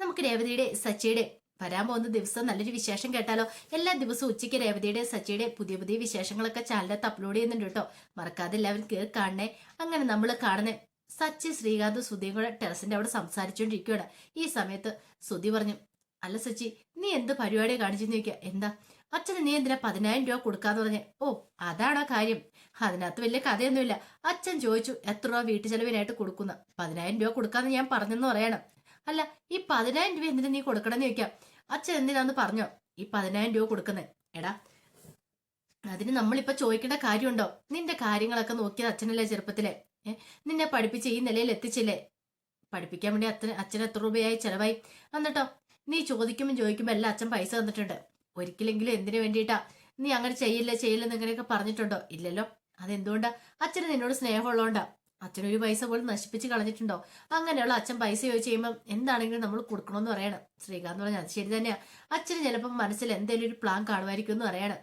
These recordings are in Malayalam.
നമുക്ക് രേവതിയുടെ സച്ചിയുടെ വരാൻ പോകുന്ന ദിവസം നല്ലൊരു വിശേഷം കേട്ടാലോ? എല്ലാ ദിവസവും ഉച്ചയ്ക്ക് രേവതിയുടെ സച്ചിയുടെ പുതിയ പുതിയ വിശേഷങ്ങളൊക്കെ ചാനലത്ത് അപ്ലോഡ് ചെയ്യുന്നുണ്ട് കേട്ടോ. മറക്കാതെ എല്ലാവരും കേ കാണണേ. അങ്ങനെ നമ്മൾ കാണുന്ന സച്ചി ശ്രീകാന്ത് സുധിയും കൂടെ ടെറസിന്റെ അവിടെ സംസാരിച്ചുകൊണ്ടിരിക്കുകയാണ് ഈ സമയത്ത് സുധി പറഞ്ഞു അല്ല സച്ചി നീ എന്ത് പരിപാടിയെ കാണിച്ചെന്ന് ചോദിക്കുക എന്താ? അച്ഛന് നീ എന്തിനാ പതിനായിരം രൂപ കൊടുക്കാന്ന് പറഞ്ഞേ? ഓ അതാണ് ആ കാര്യം. അതിനകത്ത് വലിയ കഥയൊന്നുമില്ല. അച്ഛൻ ചോദിച്ചു എത്ര രൂപ വീട്ടു ചെലവിനായിട്ട് കൊടുക്കുന്ന? പതിനായിരം രൂപ കൊടുക്കാന്ന് ഞാൻ പറഞ്ഞെന്ന് പറയണം. അല്ല ഈ പതിനായിരം രൂപ എന്തിനാ നീ കൊടുക്കണമെന്ന് ചോദിക്കാം. അച്ഛൻ എന്തിനാന്ന് പറഞ്ഞോ? ഈ പതിനായിരം രൂപ കൊടുക്കുന്നേ. എടാ അതിന് നമ്മളിപ്പോ ചോദിക്കേണ്ട കാര്യമുണ്ടോ? നിന്റെ കാര്യങ്ങളൊക്കെ നോക്കിയത് അച്ഛനല്ലേ ചെറുപ്പത്തിലെ? നിന്നെ പഠിപ്പിച്ച് ഈ നിലയിൽ എത്തിച്ചില്ലേ? പഠിപ്പിക്കാൻ വേണ്ടി അച്ഛൻ അച്ഛൻ എത്ര രൂപയായി ചെലവായി? എന്നിട്ടോ നീ ചോദിക്കുമ്പോൾ ചോദിക്കുമ്പോൾ എല്ലാം അച്ഛൻ പൈസ തന്നിട്ടുണ്ട്. ഒരിക്കലെങ്കിലും എന്തിനു വേണ്ടിയിട്ടാ? നീ അങ്ങനെ ചെയ്യില്ല ചെയ്യില്ല എന്നിങ്ങനെയൊക്കെ പറഞ്ഞിട്ടുണ്ടോ? ഇല്ലല്ലോ. അതെന്തുകൊണ്ടാ? അച്ഛന് നിന്നോട് സ്നേഹമുള്ളതുകൊണ്ടാ അച്ഛനൊരു പൈസ പോലും നശിപ്പിച്ച് കളഞ്ഞിട്ടുണ്ടോ? അങ്ങനെയുള്ള അച്ഛൻ പൈസ ചോദിച്ചു കഴിയുമ്പോൾ എന്താണെങ്കിലും നമ്മൾ കൊടുക്കണമെന്ന് പറയണം. ശ്രീകാന്ത് പറഞ്ഞു അത് ശരി തന്നെയാ. അച്ഛന് ചിലപ്പം മനസ്സിൽ എന്തെങ്കിലും ഒരു പ്ലാൻ കാണുമായിരിക്കും എന്ന് പറയണം.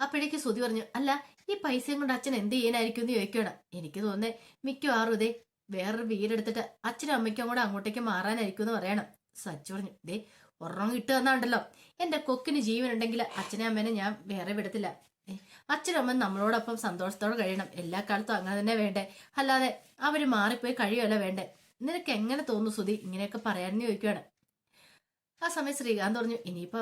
അപ്പോഴേക്ക് സുതി പറഞ്ഞു അല്ല ഈ പൈസയും കൊണ്ട് അച്ഛൻ എന്ത് ചെയ്യാനായിരിക്കും എന്ന് ചോദിക്കണം എനിക്ക് തോന്നുന്നേ മിക്കവാറും ഇതേ വേറൊരു വീടെടുത്തിട്ട് അച്ഛനും അമ്മയ്ക്കും കൂടെ അങ്ങോട്ടേക്ക് മാറാനായിരിക്കും എന്ന് പറയണം. സച്ചു പറഞ്ഞു ദേ ഒരെണ്ണം കിട്ടുക എന്റെ കൊക്കിന് ജീവനുണ്ടെങ്കിൽ അച്ഛനെ അമ്മേനെ ഞാൻ വേറെ വിടത്തില്ല. ഏ, അച്ഛനും നമ്മളോടൊപ്പം സന്തോഷത്തോടെ കഴിയണം. എല്ലാ കാലത്തും അങ്ങനെ തന്നെ വേണ്ടേ. അല്ലാതെ അവർ മാറിപ്പോയി കഴിയുമല്ല വേണ്ടേ. നിനക്ക് എങ്ങനെ തോന്നുന്നു സുധി? ഇങ്ങനെയൊക്കെ പറയാനെന്ന് ചോദിക്കുകയാണ് ആ സമയം ശ്രീകാന്ത് പറഞ്ഞു ഇനിയിപ്പോ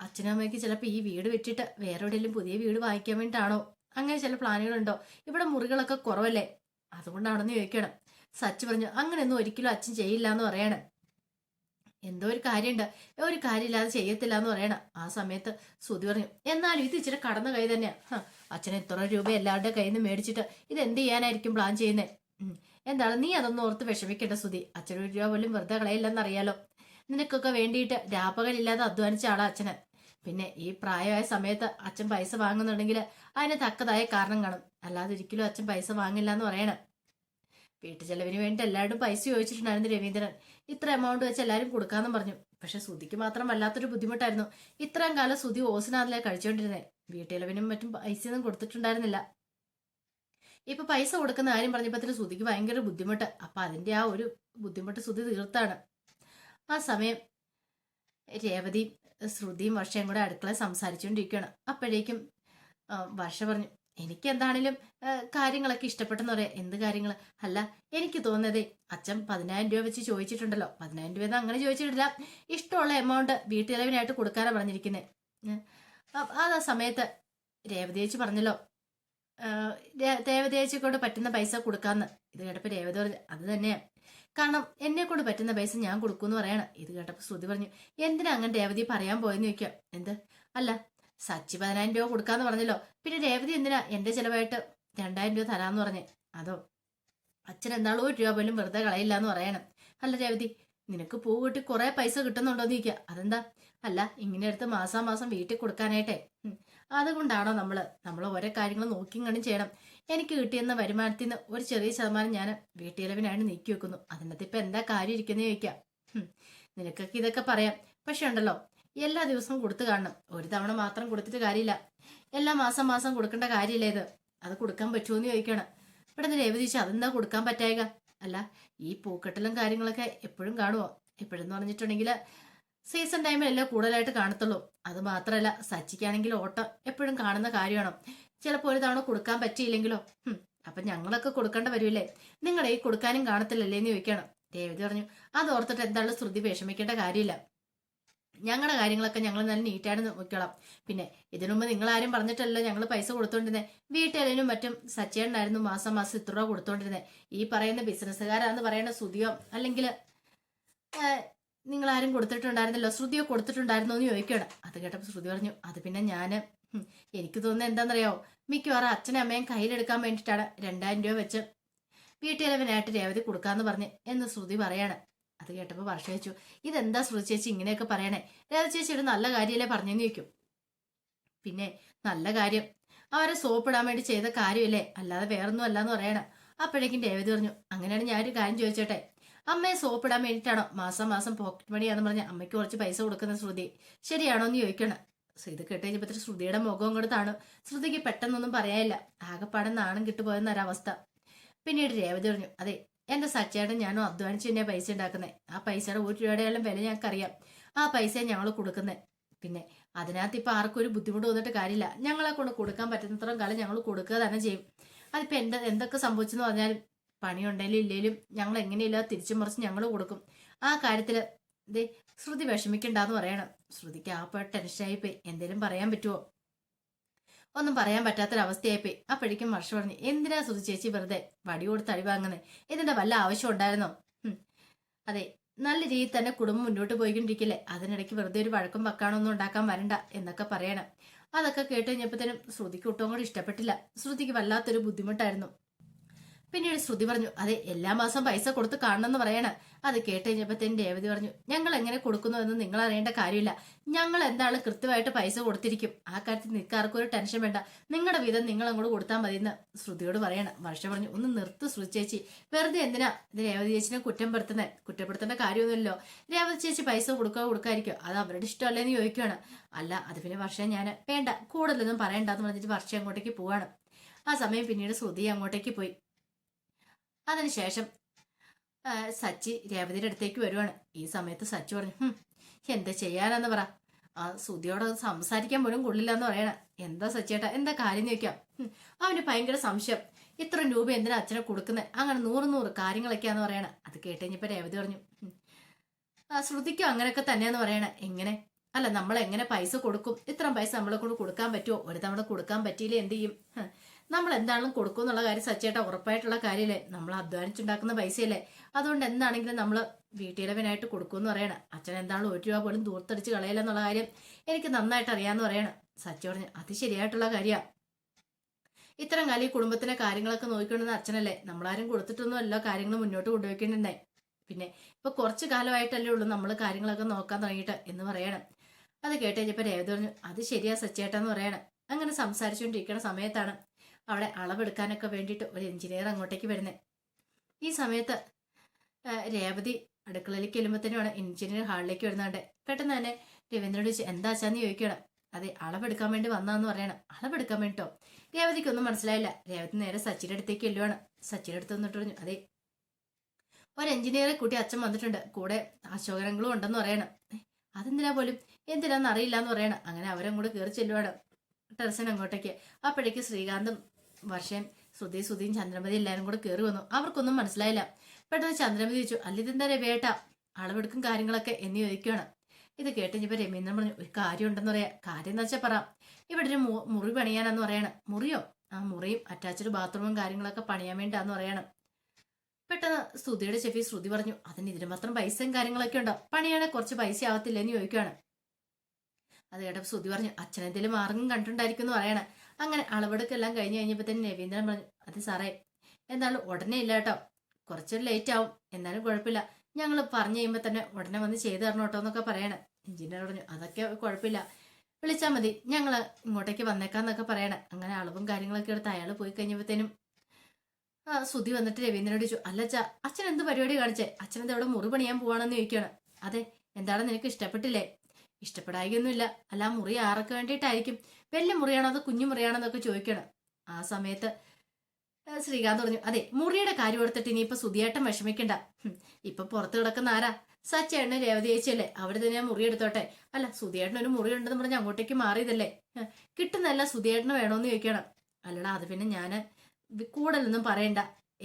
അച്ഛനമ്മയ്ക്ക് ചിലപ്പോൾ ഈ വീട് വിട്ടിട്ട് വേറെ എവിടെയെങ്കിലും പുതിയ വീട് വാങ്ങിക്കാൻ വേണ്ടിയിട്ടാണോ? അങ്ങനെ ചില പ്ലാനുകളുണ്ടോ? ഇവിടെ മുറികളൊക്കെ കുറവല്ലേ? അതുകൊണ്ടാണെന്ന് ചോദിക്കണം സച്ച് പറഞ്ഞു അങ്ങനെയൊന്നും ഒരിക്കലും അച്ഛൻ ചെയ്യില്ല എന്ന് പറയണം. എന്തോ ഒരു കാര്യമുണ്ട് ഒരു കാര്യമില്ലാതെ ചെയ്യത്തില്ല എന്ന് പറയണം. ആ സമയത്ത് സുതി പറഞ്ഞു എന്നാലും ഇത് ഇച്ചിരി കടന്ന കൈ തന്നെയാ. അച്ഛൻ എത്ര രൂപ എല്ലാവരുടെ കയ്യിൽ നിന്ന് മേടിച്ചിട്ട് ഇത് എന്ത് ചെയ്യാനായിരിക്കും പ്ലാൻ ചെയ്യുന്നത് എന്താണ് നീ അതൊന്നും ഓർത്ത് വിഷമിക്കേണ്ട സുതി അച്ഛൻ ഒരു രൂപ പോലും വെറുതെ കളയില്ലെന്ന് അറിയാലോ നിനക്കൊക്കെ വേണ്ടിയിട്ട് രാപ്പകലില്ലാതെ അധ്വാനിച്ച ആളാ അച്ഛന്. പിന്നെ ഈ പ്രായമായ സമയത്ത് അച്ഛൻ പൈസ വാങ്ങുന്നുണ്ടെങ്കിൽ അതിന് തക്കതായ കാരണം കാണും. അല്ലാതെ ഒരിക്കലും അച്ഛൻ പൈസ വാങ്ങില്ല എന്ന് പറയണം. വീട്ടു ചെലവിന് വേണ്ടി എല്ലാവരും പൈസ ചോദിച്ചിട്ടുണ്ടായിരുന്നു രവീന്ദ്രൻ. ഇത്ര എമൗണ്ട് വെച്ച് എല്ലാവരും കൊടുക്കാമെന്നും പറഞ്ഞു. പക്ഷെ സുധിക്ക് മാത്രം വല്ലാത്തൊരു ബുദ്ധിമുട്ടായിരുന്നു. ഇത്രയും കാലം സുധി ഓസിനാഥിലെ കഴിച്ചുകൊണ്ടിരുന്നത് വീട്ടിലവിനും മറ്റും ഒന്നും കൊടുത്തിട്ടുണ്ടായിരുന്നില്ല. ഇപ്പൊ പൈസ കൊടുക്കുന്ന കാര്യം പറഞ്ഞപ്പോ സുധിക്ക് ഭയങ്കര ബുദ്ധിമുട്ട്. അപ്പൊ അതിന്റെ ആ ഒരു ബുദ്ധിമുട്ട് സുധി തീർത്താണ്. ആ സമയം രേവതിയും ശ്രുതിയും വർഷയും കൂടെ അടുക്കള സംസാരിച്ചുകൊണ്ടിരിക്കുകയാണ്. അപ്പോഴേക്കും വർഷ പറഞ്ഞു എനിക്ക് എന്താണേലും കാര്യങ്ങളൊക്കെ ഇഷ്ടപ്പെട്ടെന്ന് പറയാം. എന്ത് കാര്യങ്ങൾ അല്ല എനിക്ക് തോന്നുന്നത് അച്ഛൻ പതിനായിരം രൂപ വെച്ച് ചോദിച്ചിട്ടുണ്ടല്ലോ. പതിനായിരം രൂപ അങ്ങനെ ചോദിച്ചിട്ടില്ല. ഇഷ്ടമുള്ള എമൗണ്ട് വീട്ടിലവിനായിട്ട് കൊടുക്കാനാണ് പറഞ്ഞിരിക്കുന്നത് ആ സമയത്ത് രേവതി ചേച്ചി പറഞ്ഞല്ലോ രേവതി ചേച്ചി കൊണ്ട് പറ്റുന്ന പൈസ കൊടുക്കാന്ന്. ഇത് കേട്ടപ്പോൾ രേവതി പറഞ്ഞു അത് തന്നെയാണ് കാരണം എന്നെ കൊണ്ട് പറ്റുന്ന പൈസ ഞാൻ കൊടുക്കൂന്ന് പറയണം. ഇത് കേട്ടപ്പോൾ ശ്രുതി പറഞ്ഞു എന്തിനാ അങ്ങനെ രേവതി പറയാൻ പോയെന്ന് ചോദിക്കാം എന്ത്? അല്ല സച്ചി പതിനായിരം രൂപ കൊടുക്കാന്ന് പറഞ്ഞല്ലോ. പിന്നെ രേവതി എന്തിനാ എന്റെ ചിലവായിട്ട് രണ്ടായിരം രൂപ തരാന്ന് പറഞ്ഞേ? അതോ അച്ഛൻ എന്താണ് ഒരു രൂപ പോലും വെറുതെ കളയില്ല എന്ന് പറയണം. അല്ല രേവതി നിനക്ക് പൂ കിട്ടി കുറെ പൈസ കിട്ടുന്നുണ്ടോ ചോദിക്കുക അതെന്താ? അല്ല ഇങ്ങനെ എടുത്ത് മാസാ മാസം വീട്ടിൽ കൊടുക്കാനായിട്ടെ. അതുകൊണ്ടാണോ നമ്മൾ നമ്മൾ ഓരോ കാര്യങ്ങൾ നോക്കിയും കണ്ടും ചെയ്യണം. എനിക്ക് കിട്ടിയെന്ന വരുമാനത്തിൽ നിന്ന് ഒരു ചെറിയ ശതമാനം ഞാൻ വീട്ടിലവിനായിട്ട് നീക്കി വെക്കുന്നു. അതിനകത്ത് ഇപ്പൊ എന്താ കാര്യം ഇരിക്കുന്നത് ചോദിക്കാം. നിനക്കൊക്കെ ഇതൊക്കെ പറയാം. പക്ഷെ ഉണ്ടല്ലോ എല്ലാ ദിവസവും കൊടുത്തു കാണണം. ഒരു തവണ മാത്രം കൊടുത്തിട്ട് കാര്യമില്ല. എല്ലാ മാസം മാസം കൊടുക്കേണ്ട കാര്യമില്ല ഇത്. അത് കൊടുക്കാൻ പറ്റുമോ എന്ന് ചോദിക്കണം. ഇവിടെ നിന്ന് രേവതി ചോദിച്ചു അതെന്താ കൊടുക്കാൻ പറ്റായക? അല്ല ഈ പൂക്കെട്ടലും കാര്യങ്ങളൊക്കെ എപ്പോഴും കാണുമോ എപ്പോഴെന്ന് പറഞ്ഞിട്ടുണ്ടെങ്കിൽ സീസൺ ടൈമിലല്ലേ കൂടുതലായിട്ട് കാണത്തുള്ളൂ. അത് മാത്രമല്ല സച്ചിക്കാണെങ്കിൽ ഓട്ടം എപ്പോഴും കാണുന്ന കാര്യമാണ്? ചിലപ്പോൾ ഒരു തവണ കൊടുക്കാൻ പറ്റിയില്ലെങ്കിലോ? അപ്പൊ ഞങ്ങളൊക്കെ കൊടുക്കേണ്ട വരുമല്ലേ? നിങ്ങളെ ഈ കൊടുക്കാനും കാണത്തില്ലല്ലേ എന്ന് ചോദിക്കണം. രേവതി പറഞ്ഞു അത് ഓർത്തിട്ട് എന്താണ് ശ്രുതി വിഷമിക്കേണ്ട കാര്യമില്ല. ഞങ്ങളുടെ കാര്യങ്ങളൊക്കെ ഞങ്ങൾ നല്ല നീറ്റായിട്ട് നോക്കിക്കോളാം. പിന്നെ ഇതിനുമുമ്പ് നിങ്ങൾ ആരും പറഞ്ഞിട്ടല്ലോ ഞങ്ങൾ പൈസ കൊടുത്തോണ്ടിരുന്നത് വീട്ടിലും മറ്റും സച്ചേണ്ടായിരുന്നു മാസം മാസം ഇത്ര രൂപ കൊടുത്തോണ്ടിരുന്നത് ഈ പറയുന്ന ബിസിനസ്സുകാരാന്ന് പറയുന്ന ശ്രുതിയോ അല്ലെങ്കിൽ നിങ്ങൾ ആരും കൊടുത്തിട്ടുണ്ടായിരുന്നല്ലോ ശ്രുതിയോ കൊടുത്തിട്ടുണ്ടായിരുന്നോ എന്ന് ചോദിക്കണം അത് കേട്ടപ്പോൾ ശ്രുതി പറഞ്ഞു അത് പിന്നെ ഞാൻ എനിക്ക് തോന്നുന്നത് എന്താണെന്നറിയാവോ മിക്കവാറും അച്ഛനും അമ്മയും കയ്യിലെടുക്കാൻ വേണ്ടിയിട്ടാണ് രണ്ടായിരം രൂപ വെച്ച് വീട്ടിലവനായിട്ട് രേവതി കൊടുക്കാന്ന് പറഞ്ഞ് എന്ന് ശ്രുതി പറയാണ്. അത് കേട്ടപ്പോൾ വർഷ ചോദിച്ചു ഇതെന്താ ശ്രുതി ചേച്ചി ഇങ്ങനെയൊക്കെ പറയണേ? രേവതി ചേച്ചി ഒരു നല്ല കാര്യമല്ലേ പറഞ്ഞെന്ന് ചോദിക്കും. പിന്നെ നല്ല കാര്യം. അവരെ സോപ്പിടാൻ വേണ്ടി ചെയ്ത കാര്യമല്ലേ? അല്ലാതെ വേറൊന്നും അല്ലാന്ന് പറയണം. അപ്പോഴേക്കും രേവതി പറഞ്ഞു അങ്ങനെയാണ് ഞാനൊരു കാര്യം ചോദിച്ചോട്ടെ. അമ്മയെ സോപ്പിടാൻ വേണ്ടിയിട്ടാണോ മാസം മാസം പോക്കറ്റ് മണിയാന്ന് പറഞ്ഞ അമ്മയ്ക്ക് കുറച്ച് പൈസ കൊടുക്കുന്ന ശ്രുതി? ശരിയാണോ എന്ന് ചോദിക്കണം. ഇത് കേട്ട് ശ്രുതിയുടെ മുഖം കൊടുത്താണ് ശ്രുതിക്ക് പെട്ടെന്നൊന്നും പറയാനില്ല. ആകെപ്പാടെ നാണം കിട്ടുപോയെന്നൊരവസ്ഥ. പിന്നീട് രേവതി പറഞ്ഞു അതെ എന്റെ സച്ചേട്ടൻ ഞാനും അധ്വാനിച്ച് തന്നെയാ പൈസ ഉണ്ടാക്കുന്നത് ആ പൈസയുടെ ഒരു രൂപയുടെയെല്ലാം വില ഞങ്ങൾക്കറിയാം ആ പൈസ ഞങ്ങൾ കൊടുക്കുന്നത് പിന്നെ അതിനകത്ത് ഇപ്പൊ ആർക്കും ഒരു ബുദ്ധിമുട്ട് വന്നിട്ട് കാര്യമില്ല. ഞങ്ങളെ കൊണ്ട് കൊടുക്കാൻ പറ്റുന്നത്രയും കാലം ഞങ്ങൾ കൊടുക്കുക തന്നെ ചെയ്യും. അതിപ്പോ എന്ത് എന്തൊക്കെ സംഭവിച്ചെന്ന് പറഞ്ഞാലും പണിയുണ്ടെങ്കിലും ഇല്ലെങ്കിലും ഞങ്ങൾ എങ്ങനെയില്ല തിരിച്ചു മറിച്ച് ഞങ്ങൾ കൊടുക്കും. ആ കാര്യത്തിൽ ദേ ശ്രുതി വിഷമിക്കണ്ടെന്ന് പറയണം. ശ്രുതിക്ക് ആ പോയി. എന്തേലും പറയാൻ പറ്റുമോ ഒന്നും പറയാൻ പറ്റാത്തൊരവസ്ഥയായിപ്പോയി. അപ്പോഴേക്കും വർഷ പറഞ്ഞു എന്തിനാ സുധി ചേച്ചി വെറുതെ വടി കൊടുത്ത് അടി വാങ്ങുന്നത് ഇതിന്റെ വല്ല ആവശ്യം ഉണ്ടായിരുന്നോ? അതെ നല്ല രീതിയിൽ തന്നെ കുടുംബം മുന്നോട്ട് പോയിക്കൊണ്ടിരിക്കില്ലേ? അതിനിടയ്ക്ക് വെറുതെ ഒരു വഴക്കും വക്കാണൊന്നും ഉണ്ടാക്കാൻ വരണ്ട എന്നൊക്കെ പറയണം. അതൊക്കെ കേട്ട് കഴിഞ്ഞപ്പോഴത്തേനും ശ്രുതിക്ക് ഒട്ടും കൂടി ഇഷ്ടപ്പെട്ടില്ല. ശ്രുതിക്ക് വല്ലാത്തൊരു ബുദ്ധിമുട്ടായിരുന്നു. പിന്നീട് ശ്രുതി പറഞ്ഞു അതെ എല്ലാ മാസം പൈസ കൊടുത്ത് കാണണമെന്ന് പറയണം. അത് കേട്ട് കഴിഞ്ഞപ്പോഴത്തേനും രേവതി പറഞ്ഞു ഞങ്ങൾ എങ്ങനെ കൊടുക്കുന്നു എന്ന് നിങ്ങൾ അറിയേണ്ട കാര്യമില്ല. ഞങ്ങൾ എന്താണ് കൃത്യമായിട്ട് പൈസ കൊടുത്തിരിക്കും. ആ കാര്യത്തിൽ നിൽക്കാർക്കും ഒരു ടെൻഷൻ വേണ്ട. നിങ്ങളുടെ വീതം നിങ്ങൾ അങ്ങോട്ട് കൊടുത്താൽ മതി എന്ന് ശ്രുതിയോട് പറയണം. വർഷ പറഞ്ഞു ഒന്ന് നിർത്ത് ശ്രുതി ചേച്ചി. വെറുതെ എന്തിനാ? രേവതി ചേച്ചിനെ കുറ്റം പെടുത്തുന്നത് കുറ്റപ്പെടുത്തേണ്ട കാര്യമൊന്നുമില്ലല്ലോ. രേവതി ചേച്ചി പൈസ കൊടുക്കുക കൊടുക്കാതിരിക്കും. അത് അവരുടെ ഇഷ്ടമല്ലേന്ന് ചോദിക്കുകയാണ് അല്ല അത് പിന്നെ വർഷം ഞാൻ വേണ്ട. കൂടുതലൊന്നും പറയണ്ടെന്ന് പറഞ്ഞിട്ട് വർഷം അങ്ങോട്ടേക്ക് പോവാണ്. ആ സമയം പിന്നീട് ശ്രുതി അങ്ങോട്ടേക്ക് പോയി. അതിനുശേഷം ശേഷം സച്ചി രേവതിയുടെ അടുത്തേക്ക് വരുവാണ്. ഈ സമയത്ത് സച്ചി പറഞ്ഞു എന്താ ചെയ്യാനാന്ന് പറ. ആ സുധിയോട് സംസാരിക്കാൻ പോലും കൊള്ളില്ലെന്ന് പറയണ. എന്താ സച്ചേട്ടാ എന്താ കാര്യം ചോദിക്കാം. അവന് ഭയങ്കര സംശയം. ഇത്ര രൂപ എന്തിനാ അച്ഛനെ കൊടുക്കുന്നത് അങ്ങനെ നൂറ് നൂറ് കാര്യങ്ങളൊക്കെയാന്ന് പറയണ. അത് കേട്ടുകഴിഞ്ഞപ്പോ രേവതി പറഞ്ഞു "ഹും, ആ ശ്രുതിക്കും അങ്ങനെയൊക്കെ തന്നെയാന്ന് പറയണ. എങ്ങനെ? അല്ല നമ്മൾ എങ്ങനെ പൈസ കൊടുക്കും? ഇത്രയും പൈസ നമ്മളെ കൊണ്ട് കൊടുക്കാൻ പറ്റുമോ ഒരു തവണ കൊടുക്കാൻ പറ്റിയില്ലേ? എന്ത് ചെയ്യും? നമ്മൾ എന്താണെങ്കിലും കൊടുക്കും എന്നുള്ള കാര്യം സച്ചേട്ടാ ഉറപ്പായിട്ടുള്ള കാര്യമല്ലേ നമ്മൾ അധ്വാനിച്ചുണ്ടാക്കുന്ന പൈസയല്ലേ? അതുകൊണ്ട് എന്താണെങ്കിലും നമ്മൾ വീട്ടിലവനായിട്ട് കൊടുക്കുമെന്ന് പറയണം. അച്ഛൻ എന്താണ് ഒരു രൂപ പോലും ദൂർത്തടിച്ച് കളയില്ലെന്നുള്ള കാര്യം എനിക്ക് നന്നായിട്ട് അറിയാമെന്ന് പറയണം. സച്ചി പറഞ്ഞു അത് ശരിയായിട്ടുള്ള കാര്യമാണ് ഇത്തരം കാലം ഈ കുടുംബത്തിലെ കാര്യങ്ങളൊക്കെ നോക്കിക്കൊണ്ടിരുന്ന അച്ഛനല്ലേ? നമ്മളാരും കൊടുത്തിട്ടൊന്നും അല്ല കാര്യങ്ങൾ മുന്നോട്ട് കൊണ്ടുപോയിക്കൊണ്ടിരുന്നേ. പിന്നെ ഇപ്പൊ കുറച്ച് കാലമായിട്ടല്ലേ ഉള്ളൂ നമ്മൾ കാര്യങ്ങളൊക്കെ നോക്കാൻ തുടങ്ങിയിട്ട് എന്ന് പറയണം. അത് കേട്ട് കഴിഞ്ഞപ്പോൾ രേവതി പറഞ്ഞു അത് ശരിയാ സച്ചേട്ടാന്ന് പറയണം. അങ്ങനെ സംസാരിച്ചുകൊണ്ടിരിക്കുന്ന സമയത്താണ് അവിടെ അളവെടുക്കാനൊക്കെ വേണ്ടിയിട്ട് ഒരു എഞ്ചിനീയർ അങ്ങോട്ടേക്ക് വരുന്നത് ഈ സമയത്ത് രേവതി അടുക്കളയിലേക്ക് ചെല്ലുമ്പോഴത്തേനുമാണ് എഞ്ചിനീയർ ഹാളിലേക്ക് വരുന്നുണ്ട് പെട്ടെന്ന് തന്നെ രവീന്ദ്രനോട് ചോദിച്ചു എന്താ വെച്ചാന്ന് ചോദിക്കണം അതെ അളവെടുക്കാൻ വേണ്ടി വന്നതെന്ന് പറയണം. അളവെടുക്കാൻ വേണ്ടിട്ടോ? രേവതിക്കൊന്നും മനസ്സിലായില്ല. രേവതി നേരെ സച്ചിന്റെ അടുത്തേക്ക് ചെല്ലുവാണ്. സച്ചിന്റെ അടുത്ത് വന്നിട്ട് പറഞ്ഞു അതെ ഒരു എഞ്ചിനീയറെ കൂട്ടി അച്ഛൻ വന്നിട്ടുണ്ട്. കൂടെ അശോകനങ്ങളും ഉണ്ടെന്ന് പറയണം. "ഏ, അതെന്തിനാ പോലും? എന്തിനാന്ന് അറിയില്ല എന്ന് പറയണം. അങ്ങനെ അവരും കൂടെ കയറി ചെല്ലുവാണ് ടെറസിന് അങ്ങോട്ടേക്ക് അപ്പോഴേക്ക് ശ്രീകാന്തും വർഷയും ശ്രുതി ശ്രുതിയും ചന്ദ്രമതി എല്ലാവരും കൂടെ കയറി വന്നു. അവർക്കൊന്നും മനസ്സിലായില്ല. പെട്ടെന്ന് ചന്ദ്രമതി ചോദിച്ചു അല്ല ഇതെന്താ രവേട്ട അളവെടുക്കും കാര്യങ്ങളൊക്കെ എന്ന് ചോദിക്കുകയാണ് ഇത് കേട്ട് കേട്ടിപ്പോ രമീന്ദ്രൻ പറഞ്ഞു ഒരു കാര്യം ഉണ്ടെന്ന് പറയാ. കാര്യം എന്താ വെച്ചാൽ പറ. ഇവിടെ ഒരു മുറി പണിയാനെന്ന് പറയണം. മുറിയോ? ആ മുറിയും അറ്റാച്ച്ഡ് ബാത്റൂമും കാര്യങ്ങളൊക്കെ പണിയാൻ വേണ്ടിയാന്ന് പറയണം. പെട്ടെന്ന് സ്തുതിയുടെ ചെഫി ശ്രുതി പറഞ്ഞു അതിന് ഇതിന് മാത്രം പൈസയും കാര്യങ്ങളൊക്കെ ഉണ്ടോ? പണിയാണെ കുറച്ച് പൈസ ആവത്തില്ല? എന്ന് ചോദിക്കുകയാണ് അത് കേട്ടപ്പോൾ ശ്രുതി പറഞ്ഞു അച്ഛനെന്തെങ്കിലും മാർഗം കണ്ടിട്ടുണ്ടായിരിക്കും എന്ന് പറയണേ. അങ്ങനെ അളവെടുക്കെല്ലാം കഴിഞ്ഞ് കഴിഞ്ഞപ്പോൾ തന്നെ രവീന്ദ്രൻ പറഞ്ഞു അത് സാറേ എന്നാലും ഉടനെ ഇല്ല കേട്ടോ. കുറച്ചൊരു ലേറ്റ് ആവും. എന്നാലും കുഴപ്പമില്ല. ഞങ്ങൾ പറഞ്ഞു കഴിയുമ്പോൾ തന്നെ ഉടനെ വന്ന് ചെയ്തു തരണം കേട്ടോ എന്നൊക്കെ പറയണേ. എഞ്ചിനീയർ പറഞ്ഞു അതൊക്കെ കുഴപ്പമില്ല. വിളിച്ചാൽ മതി. ഞങ്ങൾ ഇങ്ങോട്ടേക്ക് വന്നേക്കാന്നൊക്കെ പറയണേ. അങ്ങനെ അളവും കാര്യങ്ങളൊക്കെ എടുത്ത് അയാൾ പോയി കഴിഞ്ഞപ്പോഴത്തേനും സുതി വന്നിട്ട് രവീന്ദ്രനോട് ചോദിച്ചു അല്ല അച്ഛാ അച്ഛൻ എന്ത് പരിപാടി കാണിച്ചേ? അച്ഛൻ എന്താ മുറി പണിയാൻ പോവാണെന്ന് ചോദിക്കുകയാണ്. അതെ എന്താണ് നിനക്ക് ഇഷ്ടപ്പെട്ടില്ലേ? ഇഷ്ടപ്പെടായികയൊന്നുമില്ല. അല്ല മുറി ആർക്ക് വേണ്ടിയിട്ടായിരിക്കും. വലിയ മുറിയാണോ അതോ കുഞ്ഞു മുറിയാണോ എന്നൊക്കെ ചോദിക്കണം. ആ സമയത്ത് ശ്രീകാന്ത് പറഞ്ഞു അതെ മുറിയുടെ കാര്യം എടുത്തിട്ട് ഇനിയിപ്പോ സുധിയേട്ടൻ വിഷമിക്കണ്ട. ഇപ്പൊ പുറത്ത് കിടക്കുന്ന ആരാ? സച്ചേട്ടന് രേവതി ചേച്ചിയല്ലേ. അവിടെ തന്നെ ഞാൻ മുറി എടുത്തോട്ടെ. അല്ല സുധിയേട്ടന് ഒരു മുറി ഉണ്ടെന്ന് പറഞ്ഞ് അങ്ങോട്ടേക്ക് മാറിയതല്ലേ? കിട്ടുന്നല്ല സുധിയേട്ടന് വേണോന്ന് ചോദിക്കണം. അല്ലടാ അത് പിന്നെ ഞാൻ കൂടുതലൊന്നും പറയണ്ട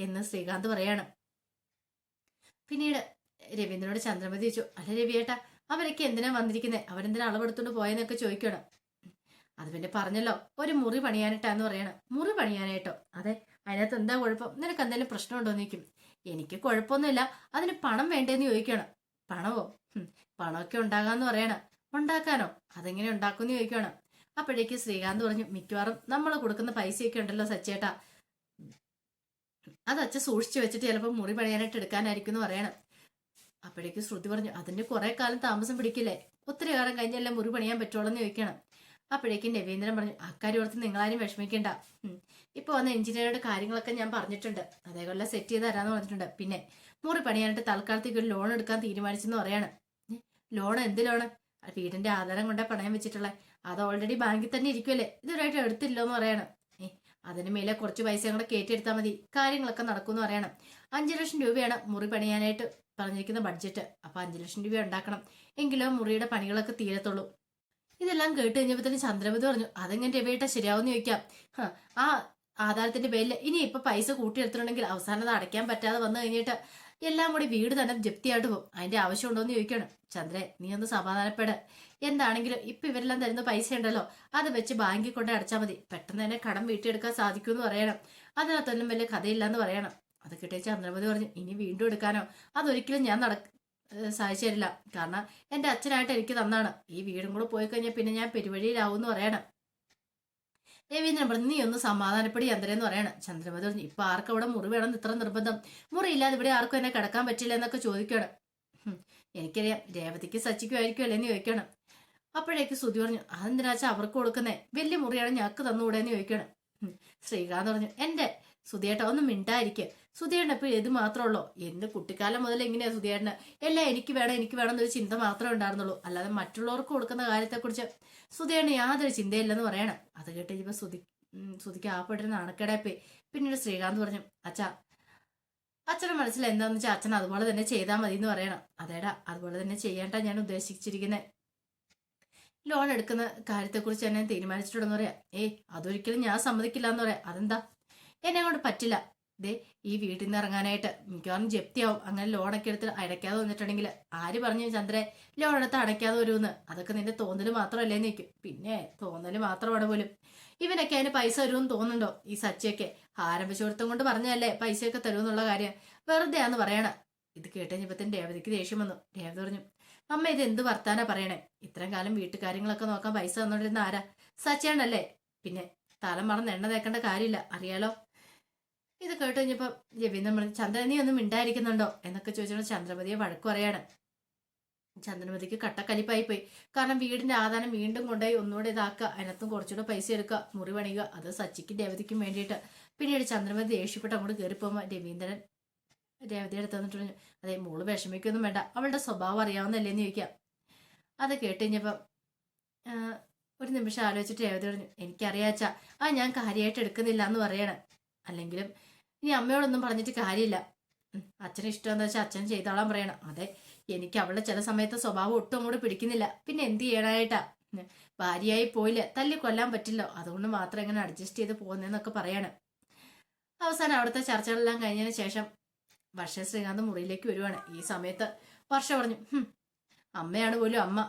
എന്ന് ശ്രീകാന്ത് പറയാണ്. പിന്നീട് രവീന്ദ്രനോട് ചന്ദ്രമതി ചോദിച്ചു അല്ല രവിയേട്ടാ അവരൊക്കെ എന്തിനാ വന്നിരിക്കുന്നത് അവരെന്തിനാ അളവെടുത്തോണ്ട് പോയെന്നൊക്കെ ചോദിക്കണം. അത് പിന്നെ പറഞ്ഞല്ലോ ഒരു മുറി പണിയാനായിട്ടാന്ന് പറയണം. മുറി പണിയാനായിട്ടോ? അതെ അതിനകത്ത് എന്താ കുഴപ്പം? നിനക്ക് എന്തെങ്കിലും പ്രശ്നമുണ്ടോ എന്ന് ചോദിക്കും. എനിക്ക് കുഴപ്പമൊന്നുമില്ല അതിന് പണം വേണ്ടേന്ന് ചോദിക്കണം. പണമോ? പണമൊക്കെ ഉണ്ടാകാന്ന് പറയണം. ഉണ്ടാക്കാനോ? അതെങ്ങനെ ഉണ്ടാക്കുമെന്ന് ചോദിക്കണം. അപ്പോഴേക്ക് ശ്രീകാന്ത് പറഞ്ഞു മിക്കവാറും നമ്മൾ കൊടുക്കുന്ന പൈസയൊക്കെ ഉണ്ടല്ലോ സച്ചേട്ടാ. അത് അച്ഛൻ സൂക്ഷിച്ചു വെച്ചിട്ട് ചിലപ്പോൾ മുറി പണിയാനായിട്ട് എടുക്കാനായിരിക്കും എന്ന് പറയണം. അപ്പോഴേക്ക് ശ്രുതി പറഞ്ഞു അതിന്റെ കുറെ കാലം താമസം പിടിക്കില്ലേ? ഒത്തിരി കാലം കഴിഞ്ഞെല്ലാം മുറി പണിയാൻ പറ്റുള്ളൂ എന്ന് ചോദിക്കണം. അപ്പോഴേക്കും രവീന്ദ്രൻ പറഞ്ഞു അക്കാര്യം ഓർത്ത് നിങ്ങളാരും വിഷമിക്കണ്ട. ഇപ്പൊ വന്ന എഞ്ചിനീയറുടെ കാര്യങ്ങളൊക്കെ ഞാൻ പറഞ്ഞിട്ടുണ്ട്. അതേപോലെ സെറ്റ് ചെയ്ത് തരാന്ന് പറഞ്ഞിട്ടുണ്ട്. പിന്നെ മുറി പണിയാനായിട്ട് തൽക്കാലത്തേക്ക് ഒരു ലോൺ എടുക്കാൻ തീരുമാനിച്ചെന്ന് പറയാണ്. ലോൺ എന്ത് ലോണ്? വീടിന്റെ ആധാരം കൊണ്ടേ പണയം വെച്ചിട്ടുള്ള. അത് ഓൾറെഡി ബാങ്കിൽ തന്നെ ഇരിക്കുമല്ലേ ഇതുവരായിട്ട് എടുത്തില്ലോ എന്ന് പറയാണ് അതിന് മേലെ കുറച്ച് പൈസ കൂടെ കയറ്റിയെടുത്താൽ മതി. കാര്യങ്ങളൊക്കെ നടക്കുമെന്ന് പറയണം. അഞ്ചു ലക്ഷം രൂപയാണ് മുറി പണിയാനായിട്ട് പറഞ്ഞിരിക്കുന്ന ബഡ്ജറ്റ് അപ്പൊ അഞ്ചു ലക്ഷം രൂപ ഉണ്ടാക്കണം. എങ്കിലും മുറിയുടെ പണികളൊക്കെ തീരത്തുള്ളൂ. ഇതെല്ലാം കേട്ട് കഴിഞ്ഞപ്പോഴത്തേന് ചന്ദ്രമതി പറഞ്ഞു അതെങ്ങനെ രവിയേട്ടാ ശരിയാവുമെന്ന് ചോദിക്കാം. ആ ആധാരത്തിന്റെ പേരിൽ ഇനി ഇപ്പൊ പൈസ കൂട്ടിയെടുത്തിട്ടുണ്ടെങ്കിൽ അവസാനം അത് അടയ്ക്കാൻ പറ്റാതെ വന്നു കഴിഞ്ഞിട്ട് എല്ലാം കൂടി വീട് തന്നെ ജപ്തിയായിട്ട് പോകും. അതിന്റെ ആവശ്യമുണ്ടോ എന്ന് ചോദിക്കണം. ചന്ദ്രേ നീ ഒന്ന് സമാധാനപ്പെട്. എന്താണെങ്കിലും ഇപ്പൊ ഇവരെല്ലാം തരുന്ന പൈസ ഉണ്ടല്ലോ അത് വെച്ച് ബാങ്കിൽ കൊണ്ട് അടച്ചാൽ മതി. പെട്ടെന്ന് തന്നെ കടം വീട്ടിയെടുക്കാൻ സാധിക്കുമെന്ന് പറയണം. അതിനകത്തൊന്നും വലിയ കഥയില്ലെന്ന് പറയണം. അത് കിട്ടിയ ചന്ദ്രമതി പറഞ്ഞു ഇനി വീണ്ടും എടുക്കാനോ? അതൊരിക്കലും ഞാൻ നട സഹിച്ചു തരില്ല കാരണം എന്റെ അച്ഛനായിട്ട് എനിക്ക് തന്നാണ്. ഈ വീടും കൂടെ പോയി കഴിഞ്ഞാൽ പിന്നെ ഞാൻ പെരുവഴിയിലാവും എന്ന് പറയണം. രവീന്ദ്രൻ പറഞ്ഞു നീ ഒന്ന് സമാധാനപ്പെടി എന്ന് പറയണം. ചന്ദ്രമതി പറഞ്ഞു ഇപ്പൊ ആർക്കും അവിടെ മുറി വേണം ഇത്ര നിർബന്ധം. മുറിയില്ലാതെ ഇവിടെ ആർക്കും എന്നെ കിടക്കാൻ പറ്റില്ല എന്നൊക്കെ ചോദിക്കണം എനിക്കറിയാം രേവതിക്ക് സച്ചിക്കും ആയിരിക്കും അല്ലേന്ന് ചോദിക്കണം അപ്പോഴേക്ക് ശ്രുതി പറഞ്ഞു അതെന്തിനാച്ചാ അവർക്ക് കൊടുക്കുന്നേ? വലിയ മുറിയാണ് ഞങ്ങൾക്ക് തന്നുകൂടെ എന്ന് ചോദിക്കണം ശ്രീകാന്ത് പറഞ്ഞു എന്റെ സുധിയേട്ട ഒന്ന് മിണ്ടായിരിക്കും. സുധിയേട്ടൻ ഇപ്പൊ ഇത് മാത്രമുള്ളൂ? എന്ത് കുട്ടിക്കാലം മുതൽ എങ്ങനെയാ സുധിയേട്ടന്. എല്ലാം എനിക്ക് വേണം എനിക്ക് വേണം എന്നൊരു ചിന്ത മാത്രമേ ഉണ്ടായിരുന്നുള്ളൂ. അല്ലാതെ മറ്റുള്ളവർക്ക് കൊടുക്കുന്ന കാര്യത്തെക്കുറിച്ച് സുധിയേട്ടന് യാതൊരു ചിന്തയില്ലെന്ന് പറയണം. അത് കേട്ട് ഇപ്പൊ സുധി സുധിക്ക് ആ നാണക്കേടായിപ്പോയി പിന്നീട് ശ്രീകാന്ത് പറഞ്ഞു അച്ഛാ അച്ഛന്റെ മനസ്സിൽ എന്താന്ന് വെച്ചാൽ അച്ഛൻ അതുപോലെ തന്നെ ചെയ്താൽ മതി എന്ന് പറയണം. അതേടാ അതുപോലെ തന്നെ ചെയ്യേണ്ട ഞാൻ ഉദ്ദേശിച്ചിരിക്കുന്നത് ലോൺ എടുക്കുന്ന കാര്യത്തെക്കുറിച്ച് തന്നെ തീരുമാനിച്ചിട്ടുണ്ടെന്ന് പറയാം. ഏയ് അതൊരിക്കലും ഞാൻ സമ്മതിക്കില്ല എന്ന് പറയാം. അതെന്താ? എന്നെ കൊണ്ട് പറ്റില്ല. ദേ ഈ വീട്ടിൽ നിന്ന് ഇറങ്ങാനായിട്ട് മിക്കവാറും ജപ്തിയാവും. അങ്ങനെ ലോണൊക്കെ എടുത്ത് അടയ്ക്കാതെ വന്നിട്ടുണ്ടെങ്കിൽ ആര് പറഞ്ഞു ചന്ദ്രേ ലോൺ എടുത്ത് അടയ്ക്കാതെ വരുമെന്ന്. അതൊക്കെ നിന്റെ തോന്നൽ മാത്രമല്ലേ നിൽക്കും പിന്നെ തോന്നൽ മാത്രമാണ് പോലും. ഇവനൊക്കെ അതിന് പൈസ തരുമെന്ന് തോന്നുന്നുണ്ടോ? ഈ സച്ചിയൊക്കെ ആരംഭിച്ചോടത്തും കൊണ്ട് പറഞ്ഞല്ലേ പൈസയൊക്കെ തരുമെന്നുള്ള കാര്യം? വെറുതെ ആന്ന് പറയണ. ഇത് കേട്ടുകഴിഞ്ഞപ്പത്തിന് രേവതിക്ക് ദേഷ്യം വന്നു. രേവതി പറഞ്ഞു അമ്മ ഇത് എന്ത് വർത്താനാ പറയണേ? ഇത്രയും കാലം വീട്ടുകാര്യങ്ങളൊക്കെ നോക്കാൻ പൈസ തന്നോണ്ടിരുന്ന ആരാ? സച്ചയാണല്ലേ? പിന്നെ തലം മറന്ന് എണ്ണ തേക്കേണ്ട കാര്യമില്ല. അറിയാലോ? ഇത് കേട്ട് കഴിഞ്ഞപ്പോ രവീന്ദ്രൻ പറഞ്ഞു ചന്ദ്രൻ നീ ഒന്നും മിണ്ടായിരിക്കുന്നുണ്ടോ? എന്നൊക്കെ ചോദിച്ചാൽ ചന്ദ്രമതിയെ വഴക്ക് പറയാണ്. ചന്ദ്രമതിക്ക് കട്ടക്കലിപ്പായി പോയി. കാരണം വീടിന്റെ ആധാരം വീണ്ടും കൊണ്ടുപോയി ഒന്നുകൂടെ ഇതാക്കുക അതിനകത്തും കുറച്ചുകൂടെ പൈസ എടുക്കുക മുറി പണിയുക അത് സച്ചിക്കും രേവതിക്കും വേണ്ടിയിട്ട്. പിന്നീട് ചന്ദ്രമതി ദേഷ്യപ്പെട്ട് അങ്ങോട്ട് കയറിപ്പോകുമ്പോൾ രവീന്ദ്രൻ രേവതിയുടെ അടുത്ത് വന്നിട്ട് പറഞ്ഞു അതെ മോൾ വിഷമിക്കൊന്നും വേണ്ട അവളുടെ സ്വഭാവം അറിയാവുന്നല്ലേന്ന് ചോദിക്കാം അത് കേട്ട് കഴിഞ്ഞപ്പം ഒരു നിമിഷം ആലോചിച്ചിട്ട് രേവതി പറഞ്ഞു എനിക്കറിയാച്ചാ ആ ഞാൻ കാര്യമായിട്ട് എടുക്കുന്നില്ല എന്ന് പറയണം. അല്ലെങ്കിലും ഇനി അമ്മയോടൊന്നും പറഞ്ഞിട്ട് കാര്യമില്ല. അച്ഛന് ഇഷ്ടമെന്ന് വെച്ചാൽ അച്ഛൻ ചെയ്തോളാൻ പറയണം. അതെ എനിക്ക് അവളുടെ ചില സമയത്ത് സ്വഭാവം ഒട്ടും കൂടെ പിടിക്കുന്നില്ല. പിന്നെ എന്ത് ചെയ്യണായിട്ടാ? ഭാര്യയായി പോയില്ല? തല്ലി കൊല്ലാൻ പറ്റില്ല. അതുകൊണ്ട് മാത്രം ഇങ്ങനെ അഡ്ജസ്റ്റ് ചെയ്ത് പോകുന്നതെന്നൊക്കെ പറയാണ്. അവസാനം അവിടുത്തെ ചർച്ചകളെല്ലാം കഴിഞ്ഞതിന് ശേഷം വർഷ ശ്രീകാന്ത് മുറിയിലേക്ക് വരുവാണ്. ഈ സമയത്ത് വർഷ പറഞ്ഞു "ഹും, അമ്മയാണ് പോലും അമ്മ.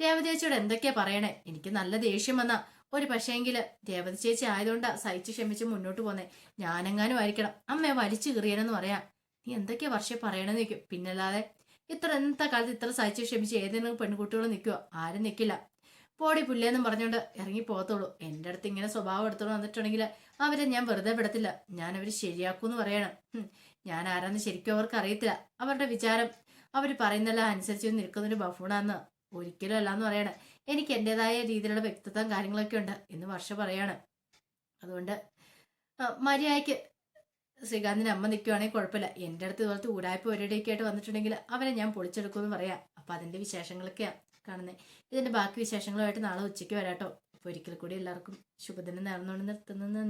രേവതേച്ചിയോട് എന്തൊക്കെയാ പറയണേ? എനിക്ക് നല്ല ദേഷ്യം വന്ന ഒരു പക്ഷേങ്കിൽ ദേവതി ചേച്ചി ആയതുകൊണ്ടാ സഹിച്ച് ക്ഷമിച്ച് മുന്നോട്ട് പോന്നെ. ഞാനെങ്ങാനും ആയിരിക്കണം. അമ്മയെ വലിച്ചു കീറിയനെന്ന് പറയാം. നീ എന്തൊക്കെയാ വർഷം പറയണെന്ന് നിൽക്കും പിന്നല്ലാതെ ഇത്ര എന്താ കാലത്ത് ഇത്ര സഹിച്ച് ക്ഷമിച്ച് ഏതെങ്കിലും പെൺകുട്ടികൾ നിൽക്കുക ആരും നിൽക്കില്ല പോടി പുല്ലേന്നും പറഞ്ഞുകൊണ്ട് ഇറങ്ങി പോകത്തുള്ളൂ. എന്റെ അടുത്ത് ഇങ്ങനെ സ്വഭാവം എടുത്തോണ്ട് വന്നിട്ടുണ്ടെങ്കിൽ അവരെ ഞാൻ വെറുതെ വിടത്തില്ല. ഞാൻ അവർ ശരിയാക്കൂന്ന് പറയണം. ഞാൻ ആരാന്ന് ശരിക്കും അവർക്ക് അറിയത്തില്ല. അവരുടെ വിചാരം അവർ പറയുന്നതെല്ലാം അനുസരിച്ച് നിൽക്കുന്നൊരു ബഫൂണാന്ന് ഒരിക്കലും അല്ലാന്ന് പറയണം. എനിക്ക് എന്റെതായ രീതിയിലുള്ള വ്യക്തിത്വം കാര്യങ്ങളൊക്കെ ഉണ്ട് എന്ന് വർഷ പറയാണ്. അതുകൊണ്ട് മര്യാദയ്ക്ക് ശ്രീകാന്തിന്റെ അമ്മ നിൽക്കുവാണെങ്കിൽ കുഴപ്പമില്ല. എന്റെ അടുത്ത് ഇതുപോലത്തെ ഊടായ്പ ഒരിടയൊക്കെ ആയിട്ട് വന്നിട്ടുണ്ടെങ്കിൽ അവരെ ഞാൻ പൊളിച്ചെടുക്കുമെന്ന് പറയാം. അപ്പം അതിന്റെ വിശേഷങ്ങളൊക്കെയാണ് കാണുന്നത് ഇതിന്റെ ബാക്കി വിശേഷങ്ങളുമായിട്ട് നാളെ ഉച്ചയ്ക്ക് വരാട്ടോ. അപ്പോൾ ഒരിക്കൽ കൂടി എല്ലാവർക്കും ശുഭദിനം നേർന്നുകൊണ്ട് നിർത്തുന്നത്